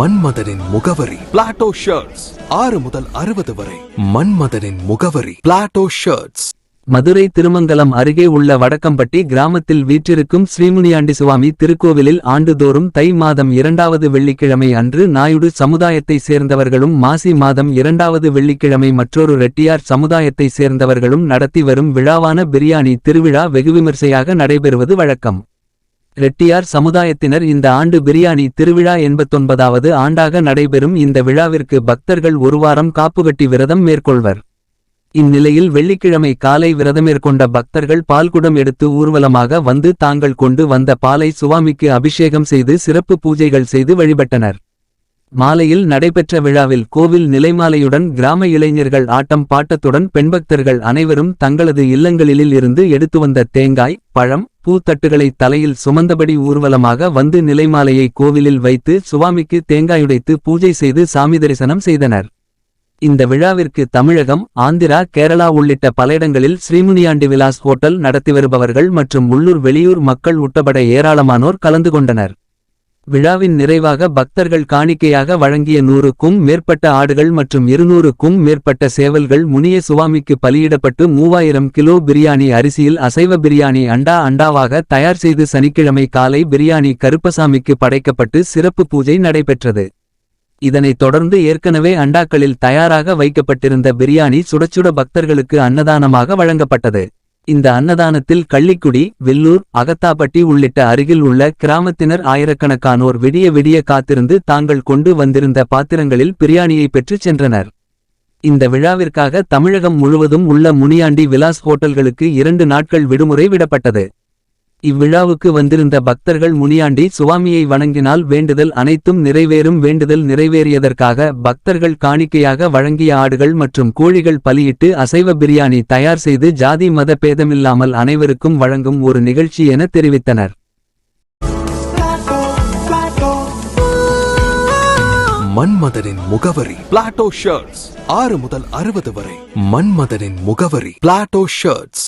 மன்மதனின் முகவரி. Plato shirts ஆறு முதல் அறுபது வரை. மன்மதனின் முகவரி. பிளாட்டோ ஷர்ட்ஸ் மதுரை திருமங்கலம் அருகே உள்ள வடக்கம்பட்டி கிராமத்தில் வீற்றிருக்கும் ஸ்ரீமுனியாண்டி சுவாமி திருக்கோவிலில் ஆண்டுதோறும் தை மாதம் இரண்டாவது வெள்ளிக்கிழமை அன்று நாயுடு சமுதாயத்தை சேர்ந்தவர்களும் மாசி மாதம் இரண்டாவது வெள்ளிக்கிழமை மற்றொரு ரெட்டியார் சமுதாயத்தை சேர்ந்தவர்களும் நடத்தி வரும் விழாவான பிரியாணி திருவிழா வெகுவிமர்சையாக நடைபெறுவது வழக்கம். ரெட்டியார் சமுதாயத்தினர் இந்த ஆண்டு பிரியாணி திருவிழா எண்பத்தொன்பதாவது ஆண்டாக நடைபெறும் இந்த விழாவிற்கு பக்தர்கள் ஒரு வாரம் காப்புகட்டி விரதம் மேற்கொள்வர். இந்நிலையில் வெள்ளிக்கிழமை காலை விரதமேற்கொண்ட பக்தர்கள் பால்குடம் எடுத்து ஊர்வலமாக வந்து தாங்கள் கொண்டு வந்த பாலை சுவாமிக்கு அபிஷேகம் செய்து சிறப்பு பூஜைகள் செய்து வழிபட்டனர். மாலையில் நடைபெற்ற விழாவில் கோவில் நிலைமாலையுடன் கிராம இளைஞர்கள் ஆட்டம் பாட்டத்துடன் பெண்பக்தர்கள் அனைவரும் தங்களது இல்லங்களிலில் இருந்து எடுத்து வந்த தேங்காய் பழம் பூத்தட்டுகளை தலையில் சுமந்தபடி ஊர்வலமாக வந்து நிலைமாலையை கோவிலில் வைத்து சுவாமிக்கு தேங்காயுடைத்து பூஜை செய்து சாமி தரிசனம் செய்தனர். இந்த விழாவிற்கு தமிழகம் ஆந்திரா கேரளா உள்ளிட்ட பல இடங்களில் ஸ்ரீமுனியாண்டி விலாஸ் ஹோட்டல் நடத்தி வருபவர்கள் மற்றும் உள்ளூர் வெளியூர் மக்கள் உட்பட ஏராளமானோர் கலந்து கொண்டனர். விழாவின் நிறைவாக பக்தர்கள் காணிக்கையாக வழங்கிய நூறுக்கும் மேற்பட்ட ஆடுகள் மற்றும் இருநூறுக்கும் மேற்பட்ட சேவல்கள் முனிய சுவாமிக்கு பலியிடப்பட்டு மூவாயிரம் கிலோ பிரியாணி அரிசியில் அசைவ பிரியாணி அண்டா அண்டாவாக தயார் செய்து சனிக்கிழமை காலை பிரியாணி கருப்பசாமிக்கு படைக்கப்பட்டு சிறப்பு பூஜை நடைபெற்றது. இதனைத் தொடர்ந்து ஏற்கனவே அண்டாக்களில் தயாராக வைக்கப்பட்டிருந்த பிரியாணி சுடச்சுட பக்தர்களுக்கு அன்னதானமாக வழங்கப்பட்டது. இந்த அன்னதானத்தில் கள்ளிக்குடி வெல்லூர் அகத்தாப்பட்டி உள்ளிட்ட அருகில் உள்ள கிராமத்தினர் ஆயிரக்கணக்கானோர் விடிய விடிய காத்திருந்து தாங்கள் கொண்டு வந்திருந்த பாத்திரங்களில் பிரியாணியை பெற்றுச் சென்றனர். இந்த விழாவிற்காக தமிழகம் முழுவதும் உள்ள முனியாண்டி விலாஸ் ஹோட்டல்களுக்கு இரண்டு நாட்கள் விடுமுறை விடப்பட்டது. இவ்விழாவுக்கு வந்திருந்த பக்தர்கள் முனியாண்டி சுவாமியை வணங்கினால் வேண்டுதல் அனைத்தும் நிறைவேறும் வேண்டுதல் நிறைவேறியதற்காக பக்தர்கள் காணிக்கையாக வழங்கிய ஆடுகள் மற்றும் கோழிகள் பலியிட்டு அசைவ பிரியாணி தயார் செய்து ஜாதி மத பேதமில்லாமல் அனைவருக்கும் வழங்கும் ஒரு நிகழ்ச்சி என தெரிவித்தனர். மன்மதனின் முகவரி பிளாட்டோ ஷர்ட்ஸ் ஆறு முதல் அறுபது வரை மன்மதனின் முகவரி பிளாட்டோ ஷர்ட்ஸ்